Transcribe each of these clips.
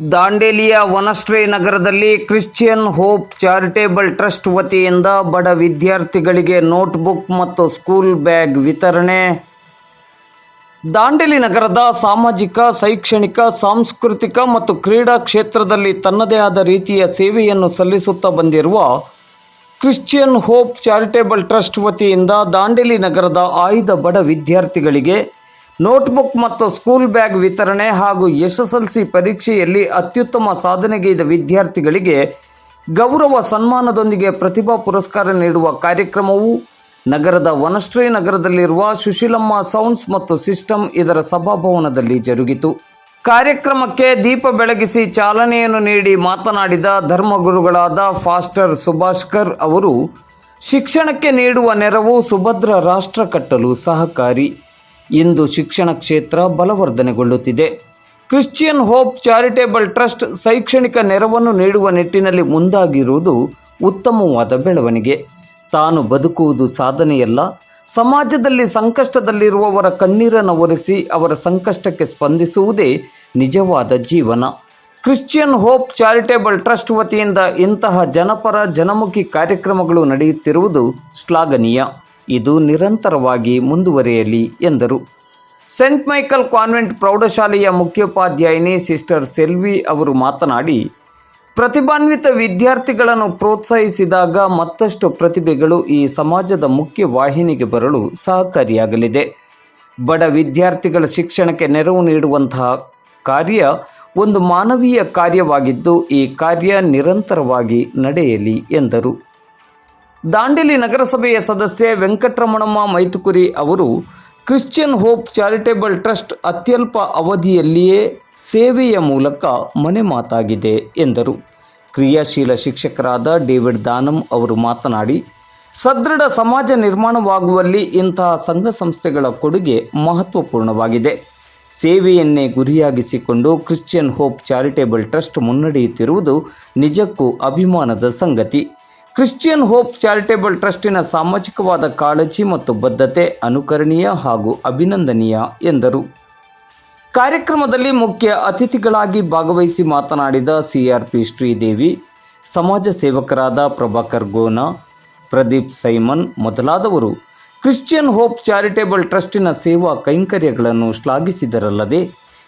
ದಾಂಡೇಲಿಯ ವನಶ್ರೀ ನಗರದಲ್ಲಿ Christian hope charitable trust ವತಿಯಿಂದ ಬಡ ವಿದ್ಯಾರ್ಥಿಗಳಿಗೆ ನೋಟ್ಬುಕ್ ಮತ್ತು ಸ್ಕೂಲ್ ಬ್ಯಾಗ್ ವಿತರಣೆ. ದಾಂಡೇಲಿ ನಗರದ ಸಾಮಾಜಿಕ, ಶೈಕ್ಷಣಿಕ, ಸಾಂಸ್ಕೃತಿಕ ಮತ್ತು ಕ್ರೀಡಾ ಕ್ಷೇತ್ರದಲ್ಲಿ ತನ್ನದೇ ಆದ ರೀತಿಯ ಸೇವೆಯನ್ನು ಸಲ್ಲಿಸುತ್ತಾ ಬಂದಿರುವ ಕ್ರಿಶ್ಚಿಯನ್ ಹೋಪ್ ಚಾರಿಟೇಬಲ್ ಟ್ರಸ್ಟ್ ವತಿಯಿಂದ ದಾಂಡೇಲಿ ನಗರದ ಆಯ್ದ ಬಡ ವಿದ್ಯಾರ್ಥಿಗಳಿಗೆ ನೋಟ್ಬುಕ್ ಮತ್ತು ಸ್ಕೂಲ್ ಬ್ಯಾಗ್ ವಿತರಣೆ ಹಾಗೂ ಎಸ್ ಎಸ್ ಎಲ್ ಸಿ ಪರೀಕ್ಷೆಯಲ್ಲಿ ಅತ್ಯುತ್ತಮ ಸಾಧನೆಗೈದ ವಿದ್ಯಾರ್ಥಿಗಳಿಗೆ ಗೌರವ ಸನ್ಮಾನದೊಂದಿಗೆ ಪ್ರತಿಭಾ ಪುರಸ್ಕಾರ ನೀಡುವ ಕಾರ್ಯಕ್ರಮವು ನಗರದ ವನಶ್ರೀ ನಗರದಲ್ಲಿರುವ ಸುಶೀಲಮ್ಮ ಸೌಂಡ್ಸ್ ಮತ್ತು ಸಿಸ್ಟಮ್ ಇದರ ಸಭಾಭವನದಲ್ಲಿ ಜರುಗಿತು. ಕಾರ್ಯಕ್ರಮಕ್ಕೆ ದೀಪ ಬೆಳಗಿಸಿ ಚಾಲನೆಯನ್ನು ನೀಡಿ ಮಾತನಾಡಿದ ಧರ್ಮಗುರುಗಳಾದ ಫಾಸ್ಟರ್ ಸುಭಾಷ್ಕರ್ ಅವರು, ಶಿಕ್ಷಣಕ್ಕೆ ನೀಡುವ ನೆರವು ಸುಭದ್ರ ರಾಷ್ಟ್ರ ಕಟ್ಟಲು ಸಹಕಾರಿ. ಇಂದು ಶಿಕ್ಷಣ ಕ್ಷೇತ್ರ ಬಲವರ್ಧನೆಗೊಳ್ಳುತ್ತಿದೆ. ಕ್ರಿಶ್ಚಿಯನ್ ಹೋಪ್ ಚಾರಿಟೇಬಲ್ ಟ್ರಸ್ಟ್ ಶೈಕ್ಷಣಿಕ ನೆರವನ್ನು ನೀಡುವ ನಿಟ್ಟಿನಲ್ಲಿ ಮುಂದಾಗಿರುವುದು ಉತ್ತಮವಾದ ಬೆಳವಣಿಗೆ. ತಾನು ಬದುಕುವುದು ಸಾಧನೆಯಲ್ಲ, ಸಮಾಜದಲ್ಲಿ ಸಂಕಷ್ಟದಲ್ಲಿರುವವರ ಕಣ್ಣೀರನ್ನು ಒರೆಸಿ ಅವರ ಸಂಕಷ್ಟಕ್ಕೆ ಸ್ಪಂದಿಸುವುದೇ ನಿಜವಾದ ಜೀವನ. ಕ್ರಿಶ್ಚಿಯನ್ ಹೋಪ್ ಚಾರಿಟೇಬಲ್ ಟ್ರಸ್ಟ್ ವತಿಯಿಂದ ಇಂತಹ ಜನಪರ, ಜನಮುಖಿ ಕಾರ್ಯಕ್ರಮಗಳು ನಡೆಯುತ್ತಿರುವುದು ಶ್ಲಾಘನೀಯ. ಇದು ನಿರಂತರವಾಗಿ ಮುಂದುವರಿಯಲಿ ಎಂದರು. ಸೆಂಟ್ ಮೈಕಲ್ ಕಾನ್ವೆಂಟ್ ಪ್ರೌಢಶಾಲೆಯ ಮುಖ್ಯೋಪಾಧ್ಯಾಯಿನಿ ಸಿಸ್ಟರ್ ಸೆಲ್ವಿ ಅವರು ಮಾತನಾಡಿ, ಪ್ರತಿಭಾನ್ವಿತ ವಿದ್ಯಾರ್ಥಿಗಳನ್ನು ಪ್ರೋತ್ಸಾಹಿಸಿದಾಗ ಮತ್ತಷ್ಟು ಪ್ರತಿಭೆಗಳು ಈ ಸಮಾಜದ ಮುಖ್ಯ ವಾಹಿನಿಗೆ ಬರಲು ಸಹಕಾರಿಯಾಗಲಿದೆ. ಬಡ ವಿದ್ಯಾರ್ಥಿಗಳ ಶಿಕ್ಷಣಕ್ಕೆ ನೆರವು ನೀಡುವಂತಹ ಕಾರ್ಯ ಒಂದು ಮಾನವೀಯ ಕಾರ್ಯವಾಗಿದ್ದು, ಈ ಕಾರ್ಯ ನಿರಂತರವಾಗಿ ನಡೆಯಲಿ ಎಂದರು. ದಾಂಡೇಲಿ ನಗರಸಭೆಯ ಸದಸ್ಯೆ ವೆಂಕಟರಮಣಮ್ಮ ಮೈತುಕುರಿ ಅವರು ಕ್ರಿಶ್ಚಿಯನ್ ಹೋಪ್ ಚಾರಿಟೇಬಲ್ ಟ್ರಸ್ಟ್ ಅತ್ಯಲ್ಪ ಅವಧಿಯಲ್ಲಿಯೇ ಸೇವೆಯ ಮೂಲಕ ಮನೆ ಮಾತಾಗಿದೆ ಎಂದರು. ಕ್ರಿಯಾಶೀಲ ಶಿಕ್ಷಕರಾದ ಡೇವಿಡ್ ದಾನಮ್ ಅವರು ಮಾತನಾಡಿ, ಸದೃಢ ಸಮಾಜ ನಿರ್ಮಾಣವಾಗುವಲ್ಲಿ ಇಂತಹ ಸಂಘ ಸಂಸ್ಥೆಗಳ ಕೊಡುಗೆ ಮಹತ್ವಪೂರ್ಣವಾಗಿದೆ. ಸೇವೆಯನ್ನೇ ಗುರಿಯಾಗಿಸಿಕೊಂಡು ಕ್ರಿಶ್ಚಿಯನ್ ಹೋಪ್ ಚಾರಿಟೇಬಲ್ ಟ್ರಸ್ಟ್ ಮುನ್ನಡೆಯುತ್ತಿರುವುದು ನಿಜಕ್ಕೂ ಅಭಿಮಾನದ ಸಂಗತಿ. ಕ್ರಿಶ್ಚಿಯನ್ ಹೋಪ್ ಚಾರಿಟೇಬಲ್ ಟ್ರಸ್ಟಿನ ಸಾಮಾಜಿಕವಾದ ಕಾಳಜಿ ಮತ್ತು ಬದ್ಧತೆ ಅನುಕರಣೀಯ ಹಾಗೂ ಅಭಿನಂದನೀಯ ಎಂದರು. ಕಾರ್ಯಕ್ರಮದಲ್ಲಿ ಮುಖ್ಯ ಅತಿಥಿಗಳಾಗಿ ಭಾಗವಹಿಸಿ ಮಾತನಾಡಿದ ಸಿಆರ್ಪಿ ಶ್ರೀದೇವಿ, ಸಮಾಜ ಸೇವಕರಾದ ಪ್ರಭಾಕರ್ ಗೋನ, ಪ್ರದೀಪ್ ಸೈಮನ್ ಮೊದಲಾದವರು ಕ್ರಿಶ್ಚಿಯನ್ ಹೋಪ್ ಚಾರಿಟೇಬಲ್ ಟ್ರಸ್ಟಿನ ಸೇವಾ ಕೈಂಕರ್ಯಗಳನ್ನು ಶ್ಲಾಘಿಸಿದರಲ್ಲದೆ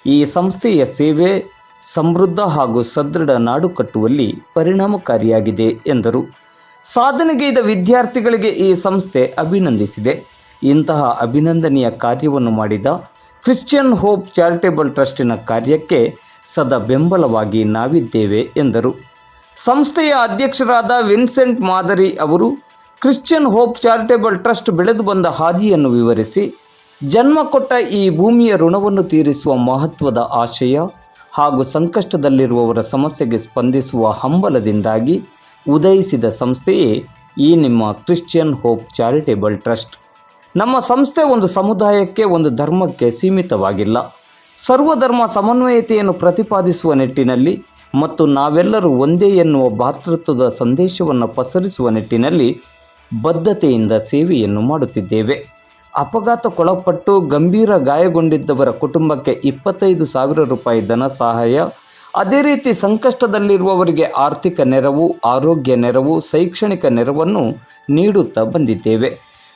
ಈ ಸಂಸ್ಥೆಯ ಸೇವೆ ಸಮೃದ್ಧ ಹಾಗೂ ಸದೃಢ ನಾಡು ಕಟ್ಟುವಲ್ಲಿ ಪರಿಣಾಮಕಾರಿಯಾಗಿದೆ ಎಂದರು. ಸಾಧನೆಗೈದ ವಿದ್ಯಾರ್ಥಿಗಳಿಗೆ ಈ ಸಂಸ್ಥೆ ಅಭಿನಂದಿಸಿದೆ. ಇಂತಹ ಅಭಿನಂದನೀಯ ಕಾರ್ಯವನ್ನು ಮಾಡಿದ ಕ್ರಿಶ್ಚಿಯನ್ ಹೋಪ್ ಚಾರಿಟೇಬಲ್ ಟ್ರಸ್ಟಿನ ಕಾರ್ಯಕ್ಕೆ ಸದಾ ಬೆಂಬಲವಾಗಿ ನಾವಿದ್ದೇವೆ, ಎಂದರು. ಸಂಸ್ಥೆಯ ಅಧ್ಯಕ್ಷರಾದ ವಿನ್ಸೆಂಟ್ ಮಾದರಿ ಅವರು ಕ್ರಿಶ್ಚಿಯನ್ ಹೋಪ್ ಚಾರಿಟೇಬಲ್ ಟ್ರಸ್ಟ್ ಬೆಳೆದು ಬಂದ ಹಾದಿಯನ್ನು ವಿವರಿಸಿ, ಜನ್ಮ ಕೊಟ್ಟ ಈ ಭೂಮಿಯ ಋಣವನ್ನು ತೀರಿಸುವ ಮಹತ್ವದ ಆಶಯ ಹಾಗೂ ಸಂಕಷ್ಟದಲ್ಲಿರುವವರ ಸಮಸ್ಯೆಗೆ ಸ್ಪಂದಿಸುವ ಹಂಬಲದಿಂದಾಗಿ ಉದಯಿಸಿದ ಸಂಸ್ಥೆಯೇ ಈ ನಿಮ್ಮ ಕ್ರಿಶ್ಚಿಯನ್ ಹೋಪ್ ಚಾರಿಟೇಬಲ್ ಟ್ರಸ್ಟ್. ನಮ್ಮ ಸಂಸ್ಥೆ ಒಂದು ಸಮುದಾಯಕ್ಕೆ, ಒಂದು ಧರ್ಮಕ್ಕೆ ಸೀಮಿತವಾಗಿಲ್ಲ. ಸರ್ವಧರ್ಮ ಸಮನ್ವಯತೆಯನ್ನು ಪ್ರತಿಪಾದಿಸುವ ನಿಟ್ಟಿನಲ್ಲಿ ಮತ್ತು ನಾವೆಲ್ಲರೂ ಒಂದೇ ಎನ್ನುವ ಭಾತೃತ್ವದ ಸಂದೇಶವನ್ನು ಪಸರಿಸುವ ನಿಟ್ಟಿನಲ್ಲಿ ಬದ್ಧತೆಯಿಂದ ಸೇವೆಯನ್ನು ಮಾಡುತ್ತಿದ್ದೇವೆ. ಅಪಘಾತಕ್ಕೊಳಪಟ್ಟು ಗಂಭೀರ ಗಾಯಗೊಂಡಿದ್ದವರ ಕುಟುಂಬಕ್ಕೆ ಇಪ್ಪತ್ತೈದು ಸಾವಿರ ರೂಪಾಯಿ ಧನ ಸಹಾಯ ಅದೇ ರೀತಿ ಸಂಕಷ್ಟದಲ್ಲಿರುವವರಿಗೆ ಆರ್ಥಿಕ ನೆರವು, ಆರೋಗ್ಯ ನೆರವು, ಶೈಕ್ಷಣಿಕ ನೆರವನ್ನು ನೀಡುತ್ತಾ ಬಂದಿದ್ದೇವೆ.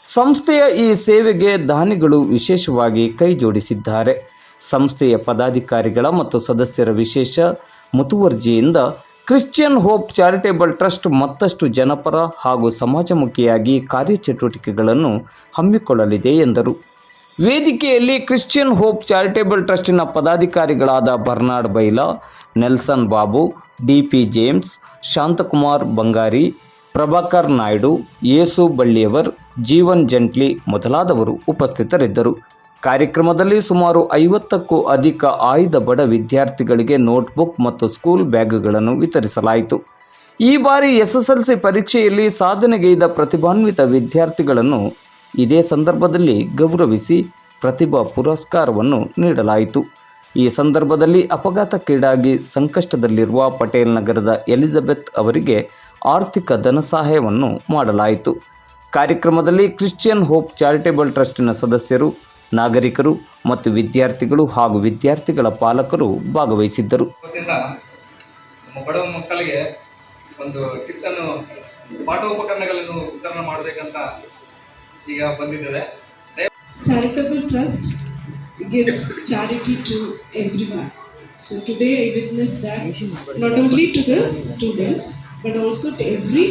ಸಂಸ್ಥೆಯ ಈ ಸೇವೆಗೆ ದಾನಿಗಳು ವಿಶೇಷವಾಗಿ ಕೈಜೋಡಿಸಿದ್ದಾರೆ ಸಂಸ್ಥೆಯ ಪದಾಧಿಕಾರಿಗಳ ಮತ್ತು ಸದಸ್ಯರ ವಿಶೇಷ ಮುತುವರ್ಜಿಯಿಂದ ಕ್ರಿಶ್ಚಿಯನ್ ಹೋಪ್ ಚಾರಿಟೇಬಲ್ ಟ್ರಸ್ಟ್ ಮತ್ತಷ್ಟು ಜನಪರ ಹಾಗೂ ಸಮಾಜಮುಖಿಯಾಗಿ ಕಾರ್ಯಚಟುವಟಿಕೆಗಳನ್ನು ಹಮ್ಮಿಕೊಳ್ಳಲಿದೆ ಎಂದರು. ವೇದಿಕೆಯಲ್ಲಿ ಕ್ರಿಶ್ಚಿಯನ್ ಹೋಪ್ ಚಾರಿಟೇಬಲ್ ಟ್ರಸ್ಟಿನ ಪದಾಧಿಕಾರಿಗಳಾದ Bernard Baila, Nelson Babu D P James, Shanthakumar Bangari, Prabhakar Naidu Yesu ಬಳ್ಳಿಯವರ್, ಜೀವನ್ ಜಂಟ್ಲಿ ಮೊದಲಾದವರು ಉಪಸ್ಥಿತರಿದ್ದರು. ಕಾರ್ಯಕ್ರಮದಲ್ಲಿ ಸುಮಾರು ಐವತ್ತಕ್ಕೂ ಅಧಿಕ ಆಯ್ದ ಬಡ ವಿದ್ಯಾರ್ಥಿಗಳಿಗೆ ನೋಟ್ಬುಕ್ ಮತ್ತು ಸ್ಕೂಲ್ ಬ್ಯಾಗ್ಗಳನ್ನು ವಿತರಿಸಲಾಯಿತು. ಈ ಬಾರಿ ಎಸ್ಎಸ್ಎಲ್ಸಿ ಪರೀಕ್ಷೆಯಲ್ಲಿ ಸಾಧನೆಗೈದ ಪ್ರತಿಭಾನ್ವಿತ ವಿದ್ಯಾರ್ಥಿಗಳನ್ನು ಇದೇ ಸಂದರ್ಭದಲ್ಲಿ ಗೌರವಿಸಿ ಪ್ರತಿಭಾ ಪುರಸ್ಕಾರವನ್ನು ನೀಡಲಾಯಿತು. ಈ ಸಂದರ್ಭದಲ್ಲಿ ಅಪಘಾತಕ್ಕೀಡಾಗಿ ಸಂಕಷ್ಟದಲ್ಲಿರುವ ಪಟೇಲ್ ನಗರದ ಎಲಿಜಬೆತ್ ಅವರಿಗೆ ಆರ್ಥಿಕ ಧನ ಸಹಾಯವನ್ನು ಮಾಡಲಾಯಿತು. ಕಾರ್ಯಕ್ರಮದಲ್ಲಿ ಕ್ರಿಶ್ಚಿಯನ್ ಹೋಪ್ ಚಾರಿಟೇಬಲ್ ಟ್ರಸ್ಟಿನ ಸದಸ್ಯರು, ನಾಗರಿಕರು ಮತ್ತು ವಿದ್ಯಾರ್ಥಿಗಳು ಹಾಗೂ ವಿದ್ಯಾರ್ಥಿಗಳ ಪಾಲಕರು ಭಾಗವಹಿಸಿದ್ದರು. ಬಡವ ಮಕ್ಕಳಿಗೆ ಒಂದು ಕಿಟ್ಟನ್ನು ಪಾಠೋಪಕರಣಗಳನ್ನು ವಿತರಣೆ ಮಾಡಬೇಕಂತ ಈಗ ಬಂದಿದ್ದೇವೆ charitable trust gives charity to everyone. So today I witnessed that not only to the students but also to every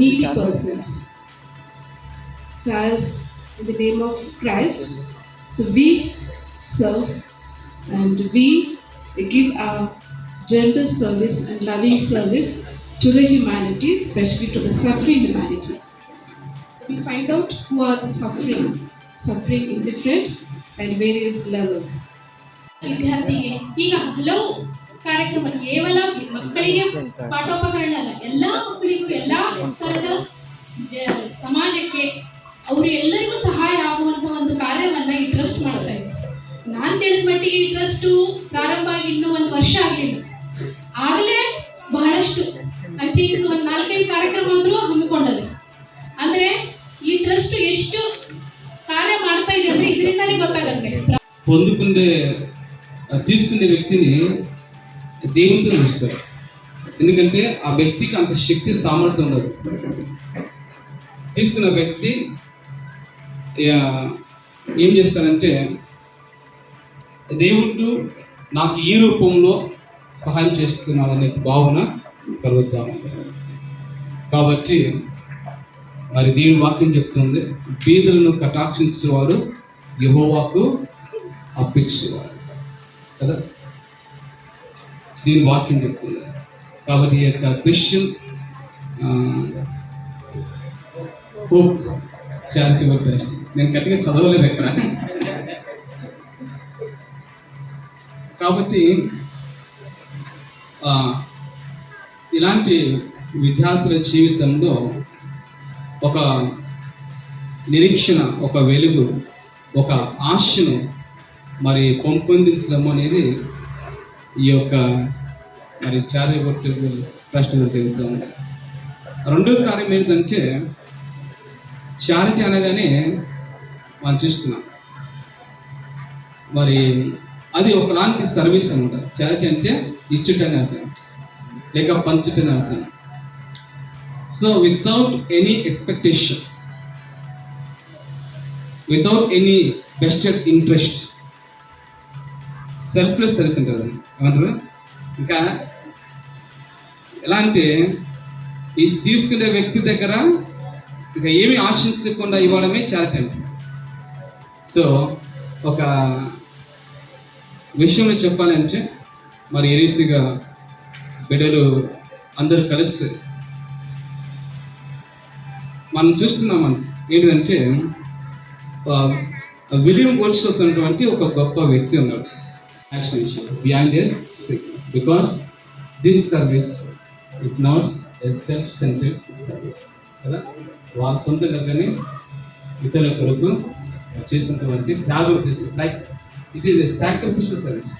needy persons. So as in the name of Christ, so we serve and we give our gentle service and loving service to the humanity, especially to the suffering humanity. We find out who are suffering, suffering in different and various levels. ವಿದ್ಯಾರ್ಥಿಗೆ ಈಗ ಹಲವು ಕಾರ್ಯಕ್ರಮ ಕೇವಲ ಮಕ್ಕಳಿಗೆ ಪಾಠೋಪಕರಣ ಅಲ್ಲ ಎಲ್ಲ ಮಕ್ಕಳಿಗೂ ಎಲ್ಲ ತರದ ಸಮಾಜಕ್ಕೆ ಅವರು ಎಲ್ಲರಿಗೂ ಸಹಾಯ ಆಗುವಂತ ಒಂದು ಕಾರ್ಯವನ್ನ ಈ ಟ್ರಸ್ಟ್ ಮಾಡ್ತಾ ಇದೆ ನಾನ್ ತಿಳಿದ ಮಟ್ಟಿಗೆ ಈ ಟ್ರಸ್ಟ್ ಪ್ರಾರಂಭ ಆಗಿ ಇನ್ನೂ ಒಂದು చేసిన వ్యక్తిని దేవునితో చూస్తారు ఎందుకంటే ఆ వ్యక్తికి అంత శక్తి సామర్థ్యం ఉండదు. తీసుకున్న వ్యక్తి ఏం చేస్తారంటే దేవుడు నాకు ఈ రూపంలో సహాయం చేస్తున్నాడనే భావన కలుగుతాము కాబట్టి మరి దేవుని వాక్యం చెప్తుంది బీదులను కటాక్షించేవాడు యువవాకు అప్పించేవాడు కదా? దీని వాక్యం చెప్తుంది కాబట్టి ఈ యొక్క క్రిస్టియన్ హోప్ చారిటబుల్ ట్రస్ట్ నేను గట్టిగా చదవలేదు ఇక్కడ కాబట్టి ఇలాంటి విద్యార్థుల జీవితంలో ఒక నిరీక్షణ ఒక వెలుగు ఒక ఆశను మరి పెంపొందించడం అనేది ఈ యొక్క మరి చారిటబుల్ ట్రస్ట్ జరుగుతూ ఉంది రెండో కార్యం ఏంటంటే చారిటీ అనగానే మనం చూస్తున్నాం. మరి అది ఒకలాంటి సర్వీస్ అనమాట చారిటీ అంటే ఇచ్చుటని అర్థం. లేక పంచుటని అర్థం. So without any expectation without any vested interest selfless service అంటారు ఏమంటారు? ఇంకా ఎలా అంటే ఈ తీసుకునే వ్యక్తి దగ్గర ఇంకా ఏమి ఆశించకుండా ఇవ్వడమే చారిటీ అంటే. సో ఒక విషయంలో చెప్పాలంటే మరి ఏ రీతిగా బిడ్డలు అందరూ కలిసి మనం చూస్తున్నాం మనం ఏంటంటే విలియం గోల్స్ ఉన్నటువంటి ఒక గొప్ప వ్యక్తి ఉన్నాడు. Beyond because this service it's not a self-centered service కదా? వాళ్ళ దగ్గరనే ఇతరుల కొరకు చేసినటువంటి త్యాగం చేసిన it is a sacrificial service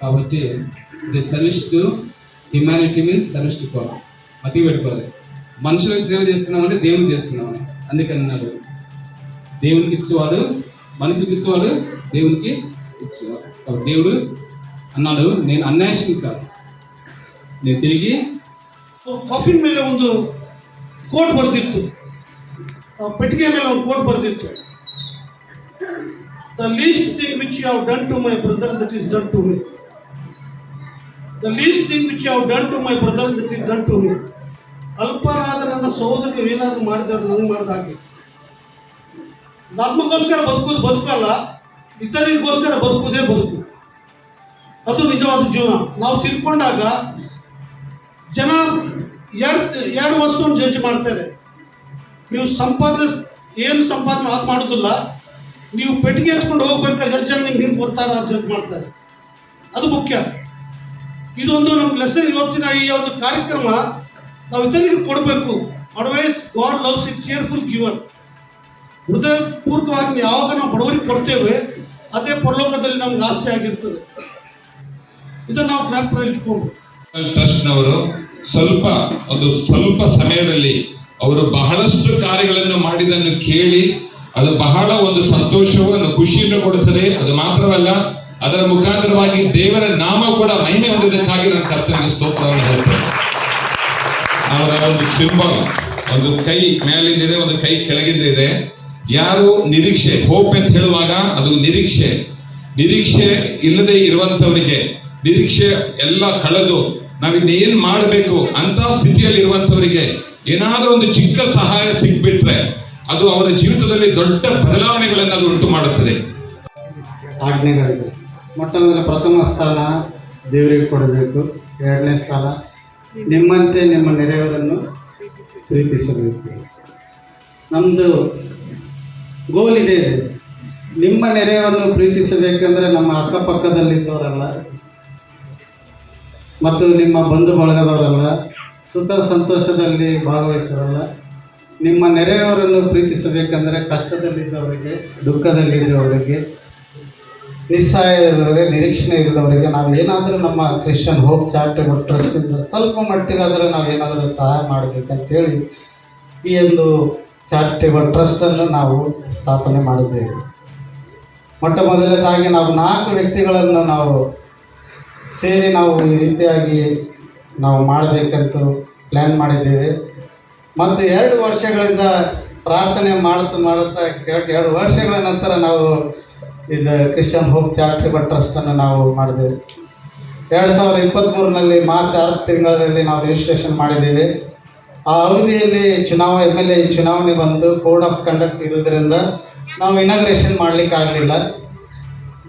కాబట్టి ఇది service to humanity means service to God అతి పెట్టుకోవాలి. మనుషులకు సేవ చేస్తున్నామంటే దేవునికి చేస్తున్నామని అందుకని అన్నాడు దేవునికి ఇచ్చేవాడు మనుషులకు ఇచ్చేవాడు దేవునికి ఇచ్చేవాడు కాబట్టి దేవుడు అన్నాడు నేను అన్యాయం కాదు నేను తిరిగి ಕಾಫಿನ್ ಮೇಲೆ ಒಂದು ಕೋಟ್ ಬರೆದಿತ್ತು ಆ ಪೆಟ್ಟಿಗೆ ಮೇಲೆ ಒಂದು quote ಬರೆದಿತ್ತು the least thing which you have done to my brother that is done to me the least thing which you have done to my brother that is done to me ಅಲ್ಪನಾದ ನನ್ನ ಸಹೋದರನು ಏನಾದರೂ ಮಾಡಿದ್ರೆ ನನಗೆ ಮಾಡಿದ ಹಾಗೆ ನಮಗೋಸ್ಕರ ಬದುಕೋದು ಬದುಕಲ್ಲ ಇತರಿಗೋಸ್ಕರ ಬದುಕುವುದೇ ಬದುಕು. ಅದು ನಿಜವಾದ ಜೀವನ. ನಾವು ತಿಳ್ಕೊಂಡಾಗ ಜನ ಎರಡು ಎರಡು ವಸ್ತುವನ್ನು ಜಡ್ಜ್ ಮಾಡ್ತಾರೆ. ನೀವು ಸಂಪಾದನೆ, ಏನು ಸಂಪಾದನೆ ಅದು ಮಾಡೋದಿಲ್ಲ. ನೀವು ಪೆಟ್ಟಿಗೆ ಎತ್ಕೊಂಡು ಹೋಗ್ಬೇಕಾದ್ರೆ ಎಷ್ಟು ಜನ ನಿಮ್ಗೆ ಹಿಂದೆ ಬರ್ತಾರೆ ಅಂತ ಜಡ್ಜ್ ಮಾಡ್ತಾರೆ. ಅದು ಮುಖ್ಯ. ಇದೊಂದು ನಮ್ಮ ಲೆಸನ್ ಇವತ್ತಿನ ಈ ಒಂದು ಕಾರ್ಯಕ್ರಮ. ನಾವು ಇತರರಿಗೆ ಕೊಡಬೇಕು. Advice God loves it cheerful giver ಹೃದಯಪೂರ್ವಕವಾಗಿ ಯಾವಾಗ ನಾವು ಬಡವರಿಗೆ ಕೊಡ್ತೇವೆ ಅದೇ ಪರಲೋಕದಲ್ಲಿ ನಮ್ಗೆ ಆಸ್ತಿ ಆಗಿರ್ತದೆ. ಇದನ್ನು ನಾವು ಜ್ಞಾಪಕದಲ್ಲಿ ಇಟ್ಕೊಂಡು. ಟ್ರಸ್ಟ್ನವರು ಸ್ವಲ್ಪ ಒಂದು ಸ್ವಲ್ಪ ಸಮಯದಲ್ಲಿ ಅವರು ಬಹಳಷ್ಟು ಕಾರ್ಯಗಳನ್ನು ಮಾಡಿದನ್ನು ಕೇಳಿ ಅದು ಬಹಳ ಒಂದು ಸಂತೋಷವನ್ನು ಖುಷಿಯನ್ನು ಕೊಡುತ್ತದೆ. ಅದು ಮಾತ್ರವಲ್ಲ, ಅದರ ಮುಖಾಂತರವಾಗಿ ದೇವರ ನಾಮ ಕೂಡ ಮಹಿಮೆ ಹೊಂದೋದಕ್ಕಾಗಿ ನನ್ನ ಕರ್ತನಿಗೆ ಸ್ತೋತ್ರವನ್ನು ಹೇಳ್ತೇನೆ. ಅವರ ಒಂದು ಸಿಂಬಲ್ ಒಂದು ಕೈ ಮೇಲಿಂದಿದೆ ಒಂದು ಕೈ ಕೆಳಗಿಂದ ಇದೆ. ಯಾರು ನಿರೀಕ್ಷೆ ಹೋಪ್ ಅಂತ ಹೇಳುವಾಗ ಅದು ನಿರೀಕ್ಷೆ. ನಿರೀಕ್ಷೆ ಇಲ್ಲದೆ ಇರುವಂತವರಿಗೆ ನಿರೀಕ್ಷೆ ಎಲ್ಲ ಕಳೆದು ನಾವಿನ್ನೇನ್ ಮಾಡಬೇಕು ಅಂತ ಸ್ಥಿತಿಯಲ್ಲಿ ಇರುವಂತವರಿಗೆ ಏನಾದರೂ ಒಂದು ಚಿಕ್ಕ ಸಹಾಯ ಸಿಕ್ಬಿಟ್ರೆ ಅದು ಅವರ ಜೀವಿತದಲ್ಲಿ ದೊಡ್ಡ ಬದಲಾವಣೆಗಳನ್ನು ಅದು ಉಂಟು ಮಾಡುತ್ತದೆ. ಆಜ್ಞೆಗಳಿದೆ. ಮೊಟ್ಟ ಮೊದಲ ಪ್ರಥಮ ಸ್ಥಾನ ದೇವರಿಗೆ ಕೊಡಬೇಕು. ಎರಡನೇ ಸ್ಥಾನ ನಿಮ್ಮಂತೆ ನಿಮ್ಮ ನೆರೆಯವರನ್ನು ಪ್ರೀತಿಸಬೇಕು. ನಮ್ಮದು ಗೋಲ್ ಇದೆ. ನಿಮ್ಮ ನೆರೆಯವರನ್ನು ಪ್ರೀತಿಸಬೇಕೆಂದರೆ ನಮ್ಮ ಅಕ್ಕಪಕ್ಕದಲ್ಲಿದ್ದವರಲ್ಲ, ಮತ್ತು ನಿಮ್ಮ ಬಂಧು ಬಳಗದವರಲ್ಲ ಸುಖ ಸಂತೋಷದಲ್ಲಿ ಭಾಗವಹಿಸೋರಲ್ಲ. ನಿಮ್ಮ ನೆರೆಯವರನ್ನು ಪ್ರೀತಿಸಬೇಕೆಂದರೆ ಕಷ್ಟದಲ್ಲಿದ್ದವರಿಗೆ, ದುಃಖದಲ್ಲಿದ್ದವರಿಗೆ ನಿಸ್ಸಹಾಯ ಇರೋರಿಗೆ ನಿರೀಕ್ಷಣೆ ಇಲ್ಲದವರಿಗೆ, ನಾವು ಏನಾದರೂ ನಮ್ಮ ಕ್ರಿಶ್ಚಿಯನ್ ಹೋಪ್ ಚಾರಿಟೇಬಲ್ ಟ್ರಸ್ಟಿಂದ ಸ್ವಲ್ಪ ಮಟ್ಟಿಗಾದರೂ ನಾವು ಏನಾದರೂ ಸಹಾಯ ಮಾಡಬೇಕಂತೇಳಿ ಈ ಒಂದು ಚಾರಿಟೇಬಲ್ ಟ್ರಸ್ಟನ್ನು ನಾವು ಸ್ಥಾಪನೆ ಮಾಡಿದ್ದೇವೆ. ಮೊಟ್ಟ ಮೊದಲನೇದಾಗಿ ನಾವು ನಾಲ್ಕು ವ್ಯಕ್ತಿಗಳನ್ನು ನಾವು ಸೇರಿ ನಾವು ಈ ರೀತಿಯಾಗಿ ನಾವು ಮಾಡಬೇಕಂತ ಪ್ಲ್ಯಾನ್ ಮಾಡಿದ್ದೇವೆ. ಮತ್ತು ಎರಡು ವರ್ಷಗಳಿಂದ ಪ್ರಾರ್ಥನೆ ಮಾಡುತ್ತಾ ಮಾಡುತ್ತಾ ಕೆಳಗೆ ಎರಡು ವರ್ಷಗಳ ನಂತರ ನಾವು ಇದು ಕ್ರಿಶ್ಚಿಯನ್ ಹೋಪ್ ಚಾರಿಟೇಬಲ್ ಟ್ರಸ್ಟನ್ನು ನಾವು ಮಾಡಿದ್ದೇವೆ. ಎರಡು ಸಾವಿರದ ಇಪ್ಪತ್ತ್ಮೂರರಲ್ಲಿ ಮಾರ್ಚ್ ಆರು ತಿಂಗಳಲ್ಲಿ ನಾವು ರಿಜಿಸ್ಟ್ರೇಷನ್ ಮಾಡಿದ್ದೇವೆ. ಆ ಅವಧಿಯಲ್ಲಿ ಚುನಾವಣೆ ಎಂ ಎಲ್ ಎ ಚುನಾವಣೆ ಬಂದು ಕೋಡ್ ಆಫ್ ಕಂಡಕ್ಟ್ ಇರೋದ್ರಿಂದ ನಾವು ಇನಾಗ್ರೇಷನ್ ಮಾಡಲಿಕ್ಕೆ ಆಗಲಿಲ್ಲ.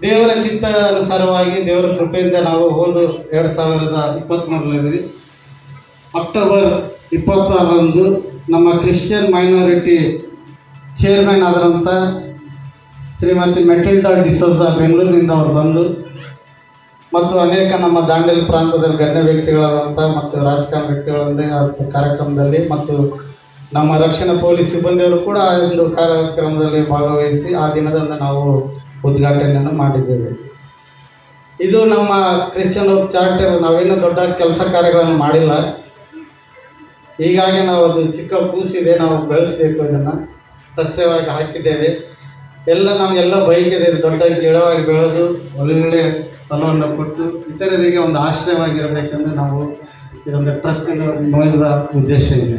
ದೇವರ ಚಿತ್ತ ಅನುಸಾರವಾಗಿ ದೇವರ ಕೃಪೆಯಿಂದ ನಾವು ಹೋದ ಎರಡು ಸಾವಿರದ ಇಪ್ಪತ್ತ್ಮೂರರಲ್ಲಿ ಅಕ್ಟೋಬರ್ ಇಪ್ಪತ್ತಾರರಂದು ನಮ್ಮ ಕ್ರಿಶ್ಚಿಯನ್ ಮೈನಾರಿಟಿ ಚೇರ್ಮನ್ ಆದಂಥ ಶ್ರೀಮತಿ ಮೆಟಿಲ್ಡಾ ಡಿಸೋಸಾ ಬೆಂಗಳೂರಿನಿಂದ ಅವರು ಬಂದು ಮತ್ತು ಅನೇಕ ನಮ್ಮ ದಾಂಡೇಲಿ ಪ್ರಾಂತದಲ್ಲಿ ಗಣ್ಯ ವ್ಯಕ್ತಿಗಳಾದಂಥ ಮತ್ತು ರಾಜಕಾರಣ ವ್ಯಕ್ತಿಗಳೊಂದಿಗೆ ಕಾರ್ಯಕ್ರಮದಲ್ಲಿ ಮತ್ತು ನಮ್ಮ ರಕ್ಷಣಾ ಪೊಲೀಸ್ ಸಿಬ್ಬಂದಿಯವರು ಕೂಡ ಒಂದು ಕಾರ್ಯಕ್ರಮದಲ್ಲಿ ಭಾಗವಹಿಸಿ ಆ ದಿನದಿಂದ ನಾವು ಉದ್ಘಾಟನೆಯನ್ನು ಮಾಡಿದ್ದೇವೆ. ಇದು ನಮ್ಮ ಕ್ರಿಶ್ಚಿಯನ್ ಚಾರ್ಟರ್ ನಾವೇನು ದೊಡ್ಡ ಕೆಲಸ ಕಾರ್ಯಗಳನ್ನು ಮಾಡಿಲ್ಲ. ಹೀಗಾಗಿ ನಾವು ಅದು ಚಿಕ್ಕ ಕೂಸಿದೆ, ನಾವು ಬೆಳೆಸಬೇಕು ಇದನ್ನು. ಸಸ್ಯವಾಗಿ ಹಾಕಿದ್ದೇವೆ. ಎಲ್ಲ ನಮಗೆಲ್ಲ ಇದೆ ದೊಡ್ಡ ಗಿಡವಾಗಿ ಬೆಳೆದು ಒಳ್ಳೆ ಫಲವನ್ನು ಕೊಟ್ಟು ಇತರರಿಗೆ ಒಂದು ಆಶ್ರಯವಾಗಿರಬೇಕೆಂದು ನಾವು ಇದೊಂದು ಟ್ರಸ್ಟಿನ ಮೂಲದ ಉದ್ದೇಶ ಇದೆ.